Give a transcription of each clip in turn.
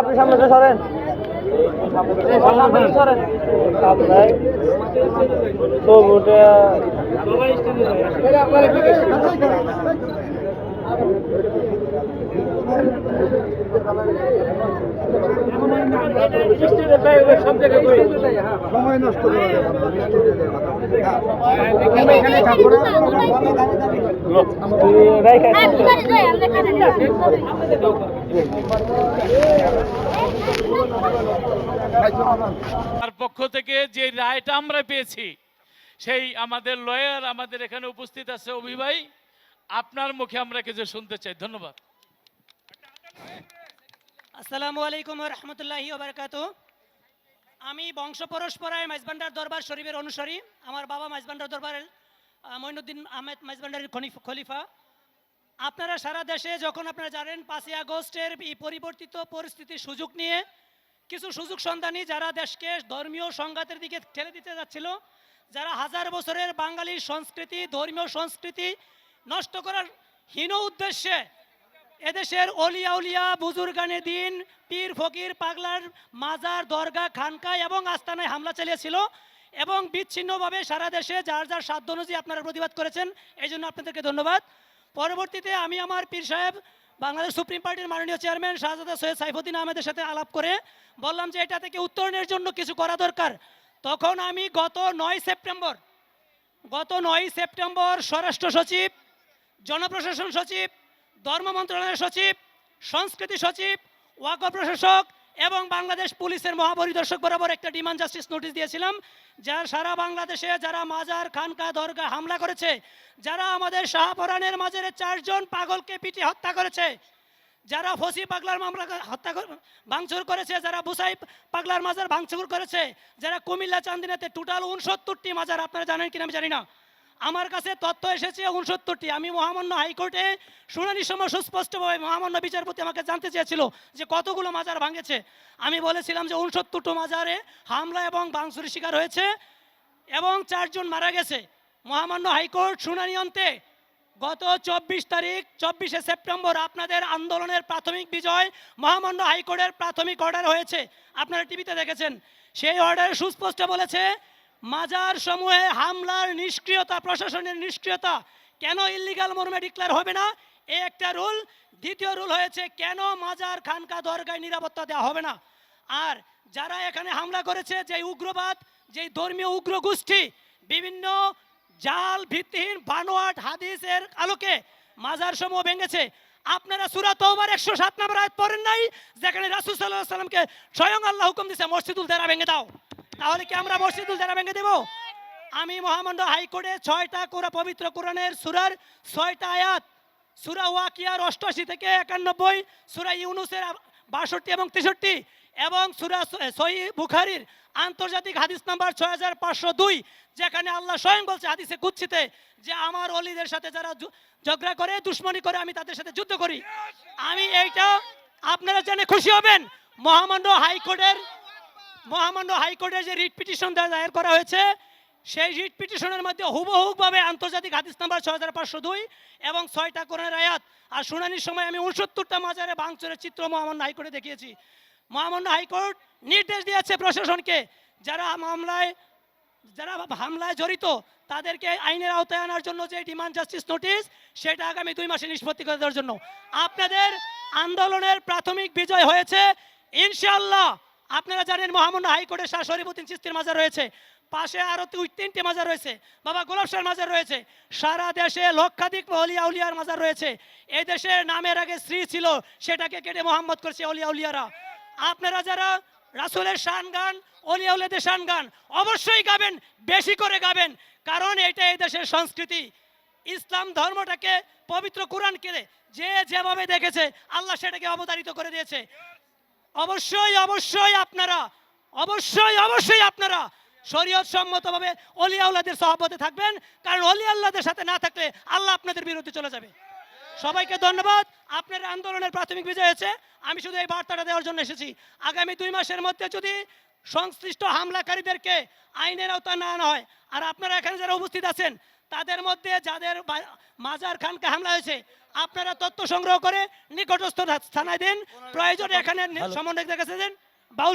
আপনি সামনে তো সরেন। তো ওটা সময় নষ্ট তার পক্ষ থেকে যে রায়টা আমরা পেয়েছি, সেই আমাদের লয়ার, আমাদের এখানে উপস্থিত আছে অভি ভাই আপনার মুখে আমরা কিছু শুনতে চাই। ধন্যবাদ। আসসালামু আলাইকুম রহমতুল্লাহি ওবরকাত আমি বংশ পরস্পরায় মাইজবান্ডার দরবার শরীফের অনুসারী। আমার বাবা মাইজবান্ডার দরবারের আহ, মঈনুদ্দিন আহমেদ মাইজবান্ডারের খলিফা আপনারা সারা দেশে যখন আপনারা জানেন পাঁচই আগস্টের এই পরিবর্তিত পরিস্থিতির সুযোগ নিয়ে কিছু সুযোগ সন্ধানী যারা দেশকে ধর্মীয় সংঘাতের দিকে ঠেলে দিতে যাচ্ছিল যারা হাজার বছরের বাঙালির সংস্কৃতি ধর্মীয় সংস্কৃতি নষ্ট করার হীন উদ্দেশ্যে এদেশের অলিয়া উলিয়া বুজুর্গানে দিন পীর ফকির পাগলার মাজার দরগা খানকা এবং আস্তানায় হামলা চালিয়েছিল এবং বিচ্ছিন্নভাবে সারা দেশে যার যার সাধ্য অনুযায়ী আপনারা প্রতিবাদ করেছেন, এই জন্য আপনাদেরকে ধন্যবাদ। পরবর্তীতে আমি আমার পীর সাহেব, বাংলাদেশ সুপ্রিম পার্টির মাননীয় চেয়ারম্যান শাহজাদা সৈয়দ সাইফুদ্দিন আহমেদের সাথে আলাপ করে বললাম যে এটা থেকে উত্তরণের জন্য কিছু করা দরকার। তখন আমি গত নয় সেপ্টেম্বর, গত নয় সেপ্টেম্বর স্বরাষ্ট্র সচিব, জনপ্রশাসন সচিব ধর্ম মন্ত্রণালয়ের সচিব, সংস্কৃতি সচিব ওয়াক প্রশাসক এবং বাংলাদেশ পুলিশের মহাপরিদর্শক বরাবর একটা ডিমান্ড জাস্টিস নোটিশ দিয়েছিলাম যার সারা বাংলাদেশে যারা মাজার, খানকা দরগা হামলা করেছে, যারা আমাদের শাহপরানের মাজারে চারজন পাগলকে পিটি হত্যা করেছে, যারা ফসি পাগলার মামলা হত্যা ভাঙচুর করেছে, যারা বুসাই পাগলার মাজার ভাঙচুর করেছে, যারা কুমিল্লা চান্দিনাতে টোটাল উনসত্তরটি মাজার, আপনারা জানেন কিনা আমি জানি না। আমার কাছে তথ্য এসেছে উনসত্তরটি। আমি মহামান্য হাইকোর্টে শুনানির সময় সুস্পষ্টভাবে মহামান্য বিচারপতি আমাকে জানতে চেয়েছিল যে কতগুলো মাজার ভাঙেছে। আমি বলেছিলাম যে উনসত্তরটি মাজারে হামলা এবং ভাঙচুরের শিকার হয়েছে এবং চারজন মারা গেছে। মহামান্য হাইকোর্ট শুনানি অন্তে গত চব্বিশ তারিখ, চব্বিশে সেপ্টেম্বর আপনাদের আন্দোলনের প্রাথমিক বিজয় মহামান্য হাইকোর্টের প্রাথমিক অর্ডার হয়েছে। আপনারা টিভিতে দেখেছেন। সেই অর্ডারে সুস্পষ্ট বলেছে মাজার সমূহে হামলার নিষ্ক্রিয়তা, প্রশাসনের নিষ্ক্রিয়তা কেন ইলিগাল মর্মে ডিক্লেয়ার হবে না? এ একটা রুল। দ্বিতীয় রুল হয়েছে কেন মাজার খানকা দরগায় নিরাপত্তা দেওয়া হবে না? আর যারা এখানে হামলা করেছে যে উগ্রবাদ যে ধর্মীয় উগ্র গোষ্ঠী বিভিন্ন জাল ভিত্তিহীন বানোয়াট হাদিসের আলোকে মাজার সমূহ ভেঙেছে। আপনারা সুরা তওবার একশো সাত নম্বর আয়াত পড়েন নাই, যেখানে রাসূল আলাইহি সাল্লামকে স্বয়ং আল্লাহ হুকুম দিয়েছে, মসজিদুল দেরা ভেঙে দাও। তাহলে কি আমরা মসজিদুল দেরা ভেঙে দেব? আমি মহামান্য হাইকোর্টে ছয়টা কোরা পবিত্র কোরআনের সুরার ছয়টা আয়াত, সুরা ওয়াকিয়ার অষ্টআশি থেকে একানব্বই, সুরা ইউনুসের বাষট্টি এবং তেষট্টি এবং সুরা সহি বুখারির আন্তর্জাতিক হাদিস নাম্বার ছয় হাজার পাঁচশো দুই, যেখানে আল্লাহ স্বয়ং বলছে হাদিসে কুচ্ছিতে যে আমার অলিদের সাথে যারা ঝগড়া করে, দুশ্মনী করে, আমি তাদের সাথে যুদ্ধ করি। আমি এইটা আপনারা জেনে খুশি হবেন মহামান্য হাইকোর্টের মহামান্য হাইকোর্টের যে রিট পিটিশন দায়ের করা হয়েছে, সেই রিট পিটিশনের মধ্যে হুবহুবভাবে আন্তর্জাতিক হাদিস নাম্বার ছয় হাজার পাঁচশো দুই এবং ছয়টা কোরআনের আয়াত আর শুনানির সময় আমি উনসত্তরটা মাজারে ভাঙচুরের চিত্র মহামান্য হাইকোর্টে দেখিয়েছি। মহামান্য হাইকোর্ট নির্দেশ দিয়েছে প্রশাসনকে, যারা মামলায়, যারা হামলায় জড়িত, তাদেরকে আইনের আওতায় আনার জন্য যে ডিমান্ড জাস্টিস নোটিশ সেটা আগামী দুই মাসে নিষ্পত্তি করে দেওয়ার জন্য। আপনাদের আন্দোলনের প্রাথমিক বিজয় হয়েছে, ইনশাআল্লাহ আপনারা জানেন মহামান্য হাইকোর্টের শাহ শরীফুদ্দিন চিস্তির মাজার রয়েছে। পাশে আরও দুই, তিনটে মাজার রয়েছে। বাবা গোলাপ শাহর মাজার রয়েছে। সারা দেশে লক্ষাধিক অলিয়া উলিয়ার মাজার রয়েছে। এই দেশে নামের আগে শ্রী ছিল, সেটাকে কেটে মোহাম্মদ করছে অলিয়া উলিয়ারা আপনারা যারা রাসুলের শান গান অলিয়া উলিয়াদের শান গান, অবশ্যই গাবেন, বেশি করে গাবেন। কারণ এটা এই দেশের সংস্কৃতি। ইসলাম ধর্মটাকে পবিত্র কোরআন কোরআনকে যে যেভাবে দেখেছে, আল্লাহ সেটাকে অবতারিত করে দিয়েছে। অবশ্যই অবশ্যই আপনারা, অবশ্যই অবশ্যই আপনারা শরীয়ত সম্মতভাবে অলিয়া উল্লাদের সহবতে থাকবেন, কারণ অলি আল্লাহদের সাথে না থাকলে আল্লাহ আপনাদের বিরুদ্ধে চলে যাবে। সবাইকে ধন্যবাদ। আপনার আন্দোলনের প্রাথমিক বিজয় হয়েছে। আমি শুধু এই বার্তাটা দেওয়ার জন্য এসেছি। আগামী দুই মাসের মধ্যে যদি সংশ্লিষ্ট হামলাকারীদেরকে আইনের আওতায় না আনা হয়, আর আপনারা এখানে যারা উপস্থিত আছেন তাদের মধ্যে যাদের মাজার খানকে হামলা হয়েছে আপনারা তথ্য সংগ্রহ করে নিকটস্থ থানায় দিন। প্রয়োজনে এখানে সমন্বয় সমন্বয়কদের কাছে বাউ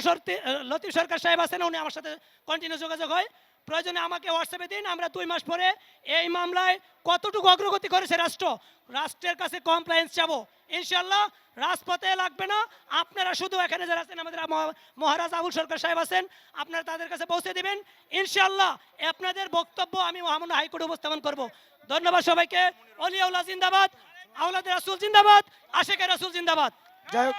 লতিফ সরকার সাহেব আছেন উনি আমার সাথে কন্টিনিউ যোগাযোগ হয়। প্রয়োজনে আমাকে হোয়াটসঅ্যাপে দিন আমরা দুই মাস পরে এই মামলায় কতটুকু অগ্রগতি করেছে রাষ্ট্র? রাষ্ট্রের কাছে কমপ্লায়েন্স চাবো। ইনশাল্লাহ রাজপথে লাগবে না। আপনারা শুধু এখানে যারা আছেন আমাদের মহারাজ আবুল সরকার সাহেব আছেন আপনারা তাদের কাছে পৌঁছে দেবেন। ইনশাল্লাহ আপনাদের বক্তব্য আমি মহামান্য হাইকোর্টে উপস্থাপন করব। ধন্যবাদ সবাইকে। অলিয়াউল্লাহ জিন্দাবাদ আউলাদের রাসুল জিন্দাবাদ আশেকের রাসুল জিন্দাবাদ। যাই হোক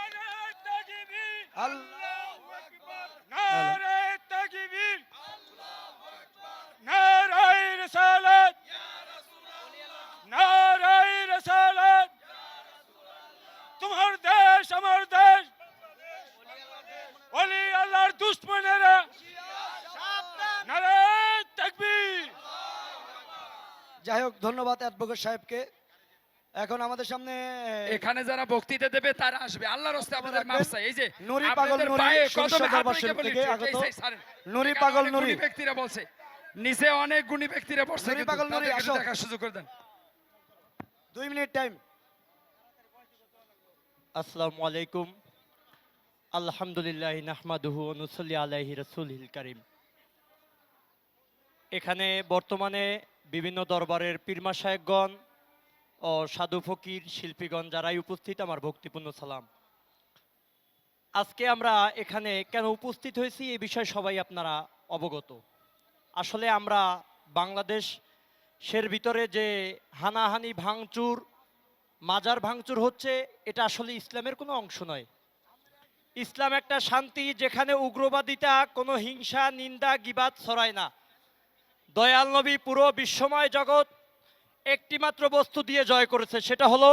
নারায়ে তাকবীর রিসালাত নারায়ে রিসালাত তোমার দেশ আমার দেশ। ওলি আল্লাহর দুশ্মনেরা। নারায়ে তাকবীর। যাই হোক ধন্যবাদ অ্যাডভোকেট সাহেবকে। এখন আমাদের সামনে এখানে যারা বক্তৃতা দেবে তারা আসবে। আল্লাহর রাস্তায় আমাদের। মাপ চাই এই যে নুরি পাগল নুরি, কদমে হাত রেখে বলি, থেকে আগত। নুরি পাগল নুরি। ব্যক্তিরা বলছে নিচে অনেক গুণী ব্যক্তিরা বসছে পাগল নুরি, আসো। দেখার সুযোগ করে দেন। দুই মিনিট টাইম আসসালামু আলাইকুম। আলহামদুলিল্লাহ নাহমাদুহু অনুসল্লি আলাইহি রসুলহিল করিম। এখানে বর্তমানে বিভিন্ন দরবারের পীরমা সাহেবগণ ও সাধু ফকির শিল্পীগণ যারাই উপস্থিত আমার ভক্তিপূর্ণ সালাম। আজকে আমরা এখানে কেন উপস্থিত হয়েছি এই বিষয়ে সবাই আপনারা অবগত। আসলে আমরা বাংলাদেশ সের ভিতরে যে হানাহানি ভাঙচুর, মাজার ভাঙচুর হচ্ছে, এটা আসলে ইসলামের কোনো অংশ নয়। ইসলাম একটা শান্তি যেখানে উগ্রবাদিতা, কোনো হিংসা, নিন্দা, গিবাদ ছড়ায় না। দয়াল নবী পুরো বিশ্বময় জগৎ একটিমাত্র বস্তু দিয়ে জয় করেছে, সেটা হলো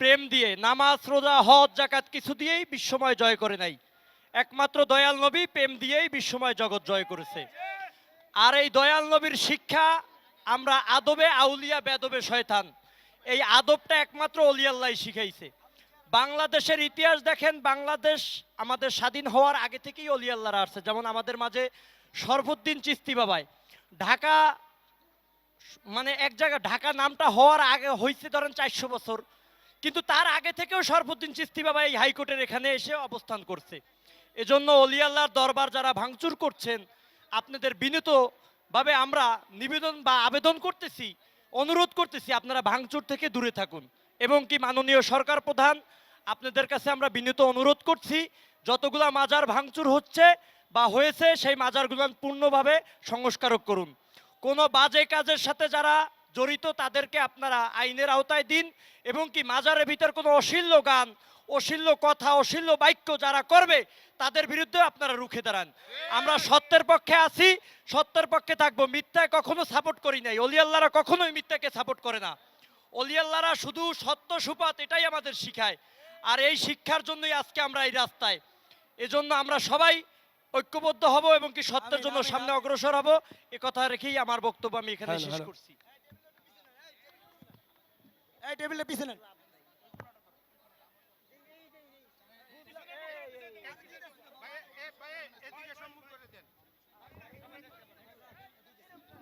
প্রেম দিয়ে। নামাজ, রোজা, হজ জাকাত কিছু দিয়েই বিশ্বময় জয় করে নাই। একমাত্র দয়াল নবী প্রেম দিয়েই বিশ্বময় জগৎ জয় করেছে। আর এই দয়াল নবীর শিক্ষা আমরা আদবে আউলিয়া, বেদবে শয়তান। এই আদবটা একমাত্র অলিয়াল্লাহ শিখাইছে। বাংলাদেশের ইতিহাস দেখেন, বাংলাদেশ আমাদের স্বাধীন হওয়ার আগে থেকেই অলিয়াল্লাহরা আসছে। যেমন আমাদের মাঝে সরফুদ্দিন চিস্তি বাবাই, ঢাকা মানে এক জায়গায় ঢাকা নামটা হওয়ার আগে হয়েছে ধরেন চারশো বছর। কিন্তু তার আগে থেকেও সরফুদ্দিন চিস্তি বাবা এই হাইকোর্টের এখানে এসে অবস্থান করছে। এজন্য অলিয়াল্লাহর দরবার যারা ভাঙচুর করছেন আপনাদের বিনীতভাবে আমরা নিবেদন বা আবেদন করতেছি, অনুরোধ করতেছি আপনারা ভাঙচুর থেকে দূরে থাকুন। এবং কি মাননীয় সরকার প্রধান, আপনাদের কাছে আমরা বিনীত অনুরোধ করছি, যতগুলা মাজার ভাঙচুর হচ্ছে বা হয়েছে, সেই মাজারগুলো পূর্ণভাবে সংস্কারক করুন। কোনো বাজে কাজের সাথে যারা জড়িত, তাদেরকে আপনারা আইনের আওতায় দিন এবং কি মাজারের ভিতর কোনো অশ্লীল গান অশ্লীল কথা অশ্লীল বাক্য যারা করবে তাদের বিরুদ্ধে আপনারা রুখে দাঁড়ান। আমরা সত্যের পক্ষে আছি সত্যের পক্ষে থাকব। মিথ্যায় কখনো সাপোর্ট করি নাই। অলি আল্লাহরা কখনোই মিথ্যাকে সাপোর্ট করে না। অলি আল্লাহরা শুধু সত্য সুপাত এটাই আমাদের শিখায়। আর এই শিক্ষার জন্যই আজকে আমরা এই রাস্তায়। এজন্য আমরা সবাই ঐক্যবদ্ধ হব এবং কি সত্যের জন্য সামনে অগ্রসর হব। এ কথা রেখেই আমার বক্তব্য আমি এখানে শেষ করছি। এই টেবিলের পিছনে।